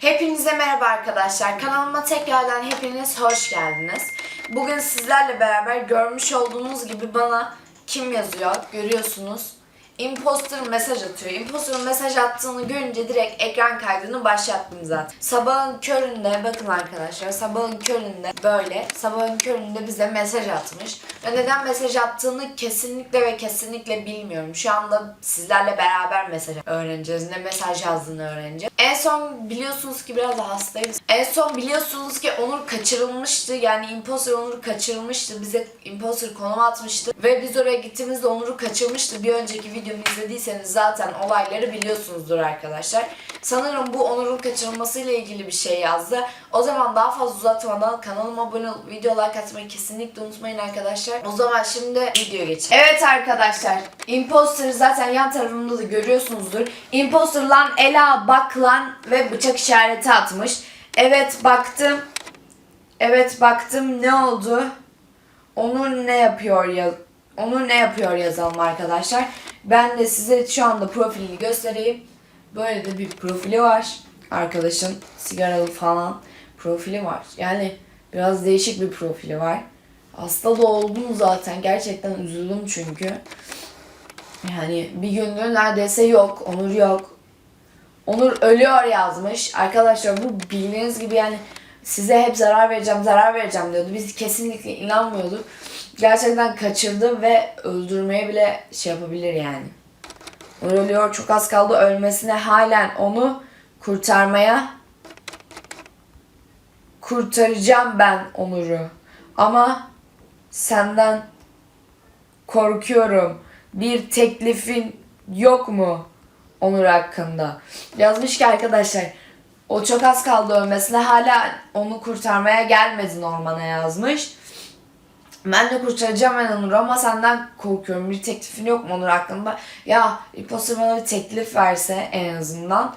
Hepinize merhaba arkadaşlar. Kanalıma tekrardan hepiniz hoş geldiniz. Bugün sizlerle beraber görmüş olduğunuz gibi bana kim yazıyor görüyorsunuz. Imposter mesaj atıyor. Imposter'ın mesaj attığını görünce direkt ekran kaydını başlattım zaten. Sabahın köründe bakın arkadaşlar sabahın köründe böyle sabahın köründe bize mesaj atmış. Ve neden mesaj attığını kesinlikle ve kesinlikle bilmiyorum. Şu anda sizlerle beraber mesaj öğreneceğiz. Ne mesaj yazdığını öğreneceğiz. En son biliyorsunuz ki biraz da hastayım. En son biliyorsunuz ki Onur kaçırılmıştı. Yani Imposter Onur kaçırılmıştı. Bize Imposter konum atmıştı. Ve biz oraya gittiğimizde Onur'u kaçırmıştı. Bir önceki videomu izlediyseniz zaten olayları biliyorsunuzdur arkadaşlar. Sanırım bu Onur'un kaçırılmasıyla ilgili bir şey yazdı. O zaman daha fazla uzatmadan kanalıma abone olup video like atmayı kesinlikle unutmayın arkadaşlar. O zaman şimdi videoya geçelim. Evet arkadaşlar. Imposter'ı zaten yan tarafımda da görüyorsunuzdur. Imposter lan Ela bak lan ve bıçak işareti atmış. Evet baktım. Evet baktım ne oldu? Onur ne yapıyor ya? Onur ne yapıyor yazalım arkadaşlar. Ben de size şu anda profilini göstereyim. Böyle de bir profili var. Arkadaşın sigaralı falan profili var. Yani biraz değişik bir profili var. Hasta da oldum zaten. Gerçekten üzüldüm çünkü. Yani bir gündür neredeyse yok. Onur yok. Onur ölüyor yazmış. Arkadaşlar bu bildiğiniz gibi yani size hep zarar vereceğim, zarar vereceğim diyordu. Biz kesinlikle inanmıyorduk. Gerçekten kaçırdı ve öldürmeye bile şey yapabilir yani. Ölüyor. Çok az kaldı ölmesine halen onu kurtarmaya kurtaracağım ben Onur'u. Ama senden korkuyorum. Bir teklifin yok mu Onur hakkında? Yazmış ki arkadaşlar o çok az kaldı ölmesine hala onu kurtarmaya gelmedin ormana yazmış. Ben de kurtaracağım ben Onur'u ama senden korkuyorum. Bir teklifin yok mu Onur hakkında? Ya imposter bana bir teklif verse en azından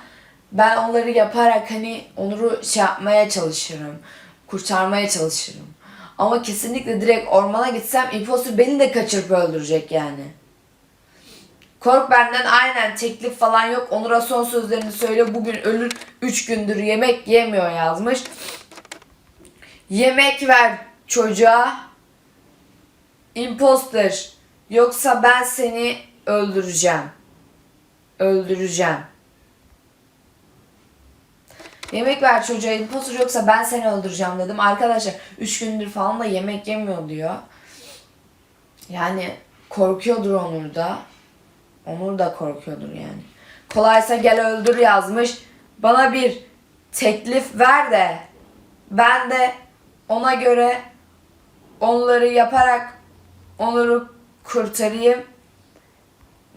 ben onları yaparak hani Onur'u şey yapmaya çalışırım. Kurtarmaya çalışırım. Ama kesinlikle direkt ormana gitsem imposter beni de kaçırıp öldürecek yani. Kork benden aynen teklif falan yok. Onur'a son sözlerini söyle. Bugün ölür 3 gündür yemek yemiyor yazmış. Yemek ver çocuğa. Imposter. Yoksa ben seni öldüreceğim. Öldüreceğim. Yemek ver çocuğa imposter yoksa ben seni öldüreceğim dedim. Arkadaşlar 3 gündür falan da yemek yemiyor diyor. Yani korkuyordur Onur da. Onur da korkuyordur yani. Kolaysa gel öldür yazmış. Bana bir teklif ver de ben de ona göre onları yaparak Onur'u kurtarayım.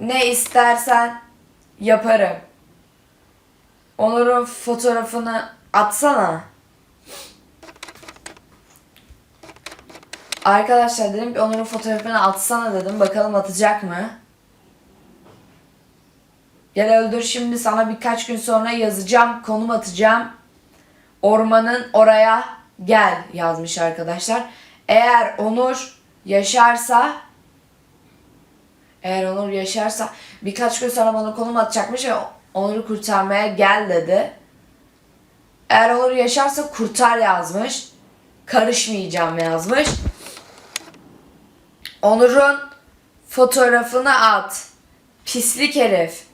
Ne istersen yaparım. Onur'un fotoğrafını atsana. Arkadaşlar dedim ki Onur'un fotoğrafını atsana dedim. Bakalım atacak mı? Gel öldür şimdi sana birkaç gün sonra yazacağım. Konum atacağım. Ormanın oraya gel yazmış arkadaşlar. Eğer Onur yaşarsa eğer Onur yaşarsa birkaç gün sonra bana konum atacakmış ve Onur'u kurtarmaya gel dedi. Eğer Onur yaşarsa kurtar yazmış. Karışmayacağım yazmış. Onur'un fotoğrafını at. Pislik herif.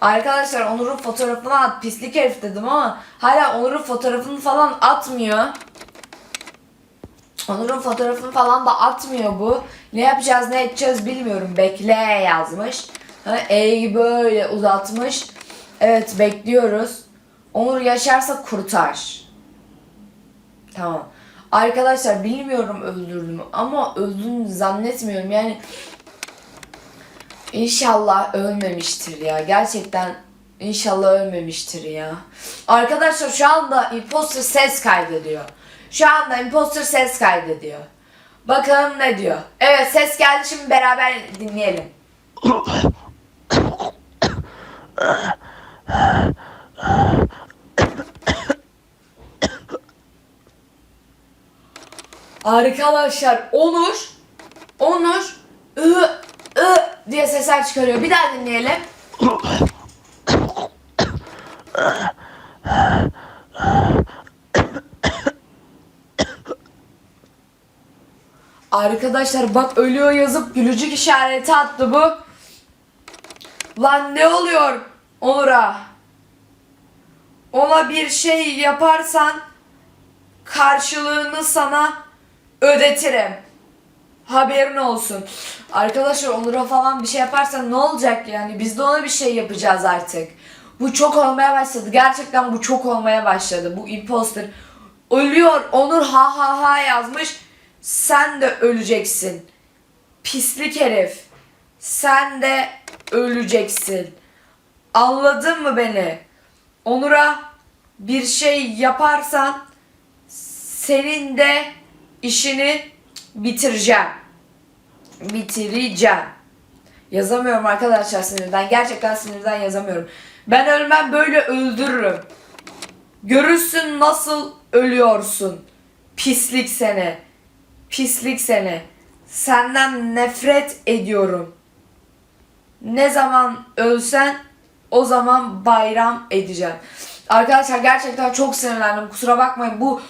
Arkadaşlar Onur'un fotoğrafını at. Pislik herif dedim ama hala Onur'un fotoğrafını falan atmıyor. Onur'un fotoğrafını falan da atmıyor bu. Ne yapacağız ne edeceğiz bilmiyorum. Bekle yazmış. Ha, E'yi böyle uzatmış. Evet bekliyoruz. Onur yaşarsa kurtar. Tamam. Arkadaşlar bilmiyorum öldürdüm ama öldüğünü zannetmiyorum. Yani İnşallah ölmemiştir ya. Gerçekten inşallah ölmemiştir ya. Arkadaşlar şu anda imposter ses kaydediyor. Şu anda imposter ses kaydediyor. Bakalım ne diyor. Evet ses geldi şimdi beraber dinleyelim. Arkadaşlar Onur Onur ı ı diye sesler çıkarıyor. Bir daha dinleyelim. Arkadaşlar bak ölüyor yazıp gülücük işareti attı bu. Lan ne oluyor Onur'a? Ona bir şey yaparsan karşılığını sana ödetirim. Haberin olsun. Arkadaşlar Onur'a falan bir şey yaparsan ne olacak yani? Biz de ona bir şey yapacağız artık. Bu çok olmaya başladı. Gerçekten bu çok olmaya başladı. Bu imposter. Ölüyor. Onur ha ha ha yazmış. Sen de öleceksin. Pislik herif. Sen de öleceksin. Anladın mı beni? Onur'a bir şey yaparsan senin de işini bitireceğim. Bitireceğim. Yazamıyorum arkadaşlar sinirden. Gerçekten sinirden yazamıyorum. Ben ölmem böyle öldürürüm. Görürsün nasıl ölüyorsun. Pislik seni. Pislik seni. Senden nefret ediyorum. Ne zaman ölsen o zaman bayram edeceğim. Arkadaşlar gerçekten çok sinirlendim. Kusura bakmayın. Bu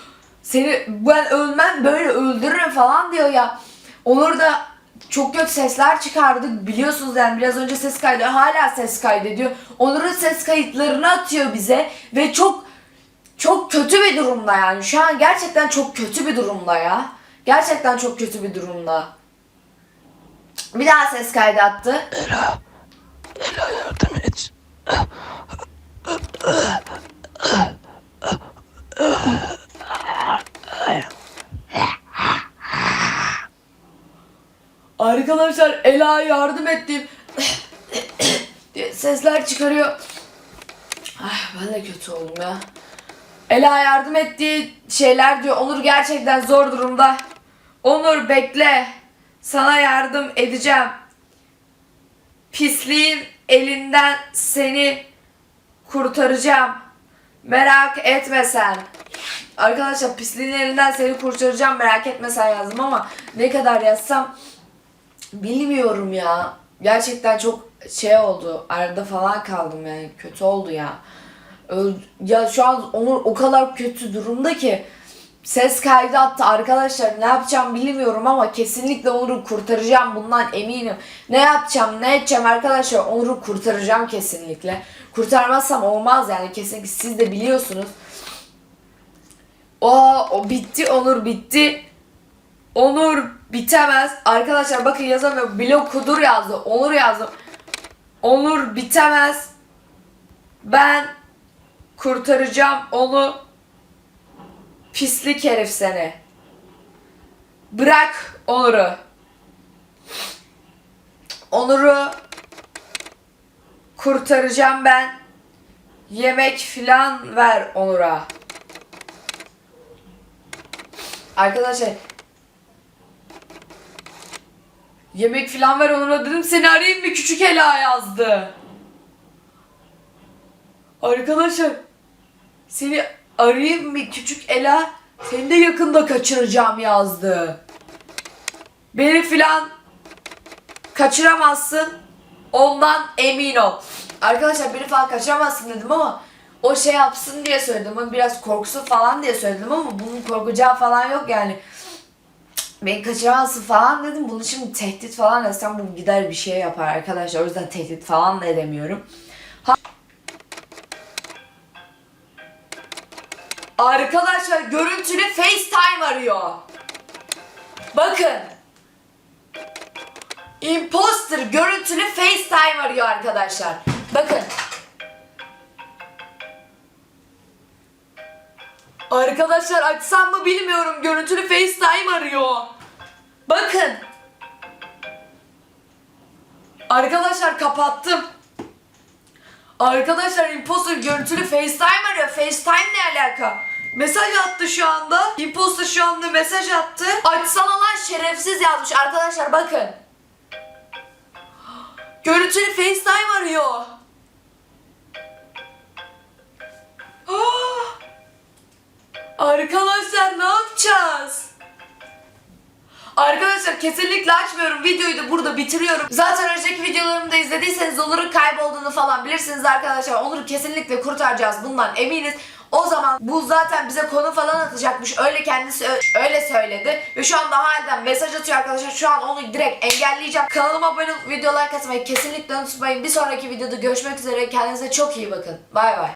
seni ben ölmem böyle öldürürüm falan diyor ya. Onur da çok kötü sesler çıkardı. Biliyorsunuz yani biraz önce ses kaydı. Hala ses kaydediyor. Onur'un ses kayıtlarını atıyor bize ve çok çok kötü bir durumda yani. Şu an gerçekten çok kötü bir durumda ya. Gerçekten çok kötü bir durumda. Bir daha ses kaydı attı. Ela. Ela yardım et. Arkadaşlar Ela yardım ettim. sesler çıkarıyor. Ah, ben de kötü oldum ya. Ela yardım ettiği şeyler diyor. Onur gerçekten zor durumda. Onur bekle. Sana yardım edeceğim. Pisliğin elinden seni kurtaracağım. Merak etme sen. Arkadaşlar pisliğin elinden seni kurtaracağım merak etme sen yazdım ama ne kadar yazsam bilmiyorum ya. Gerçekten çok şey oldu. Arada falan kaldım yani. Kötü oldu ya. Ya şu an Onur o kadar kötü durumda ki ses kaydı attı arkadaşlar ne yapacağım bilmiyorum ama kesinlikle Onur'u kurtaracağım bundan eminim. Ne yapacağım ne edeceğim arkadaşlar Onur'u kurtaracağım kesinlikle. Kurtarmazsam olmaz yani kesinlikle siz de biliyorsunuz. O, o bitti Onur bitti. Onur bitemez. Arkadaşlar bakın yazamıyorum. Blok kudur yazdı. Onur yazdım. Onur bitemez. Ben kurtaracağım onu. Pislik herif seni. Bırak Onur'u. Onur'u kurtaracağım ben. Yemek filan ver Onur'a. Arkadaşlar Yemek filan ver Onur'a dedim seni arayayım mı küçük Ela yazdı. Arkadaşlar seni arayayım mı küçük Ela seni de yakında kaçıracağım yazdı. Beni filan kaçıramazsın ondan emin ol. Arkadaşlar beni falan kaçıramazsın dedim ama o şey yapsın diye söyledim. Hani biraz korkusu falan diye söyledim ama bunun korkacağı falan yok yani. Beni kaçıramazsın falan dedim. Bunu şimdi tehdit falan desem bu gider bir şey yapar arkadaşlar. O yüzden tehdit falan da edemiyorum. Arkadaşlar görüntülü FaceTime arıyor. Bakın. Imposter görüntülü FaceTime arıyor arkadaşlar. Bakın. Arkadaşlar açsam mı bilmiyorum. Görüntülü FaceTime arıyor. Bakın. Arkadaşlar kapattım. Arkadaşlar imposter görüntülü FaceTime arıyor. FaceTime ne alaka? Mesaj attı şu anda. Imposter şu anda mesaj attı. Açsana lan şerefsiz yazmış. Arkadaşlar bakın. Görüntülü FaceTime arıyor. Ah! Arkadaşlar ne yapacağız? Arkadaşlar kesinlikle açmıyorum. Videoyu da burada bitiriyorum. Zaten önceki videolarımı da izlediyseniz Onur'un kaybolduğunu falan bilirsiniz arkadaşlar. Onur'u kesinlikle kurtaracağız bundan eminiz. O zaman an bu zaten bize konu falan atacakmış. Öyle kendisi öyle söyledi. Ve şu anda halden mesaj atıyor arkadaşlar. Şu an onu direkt engelleyeceğim. Kanalıma abone olup videolar katmayı kesinlikle unutmayın. Bir sonraki videoda görüşmek üzere. Kendinize çok iyi bakın. Bay bay.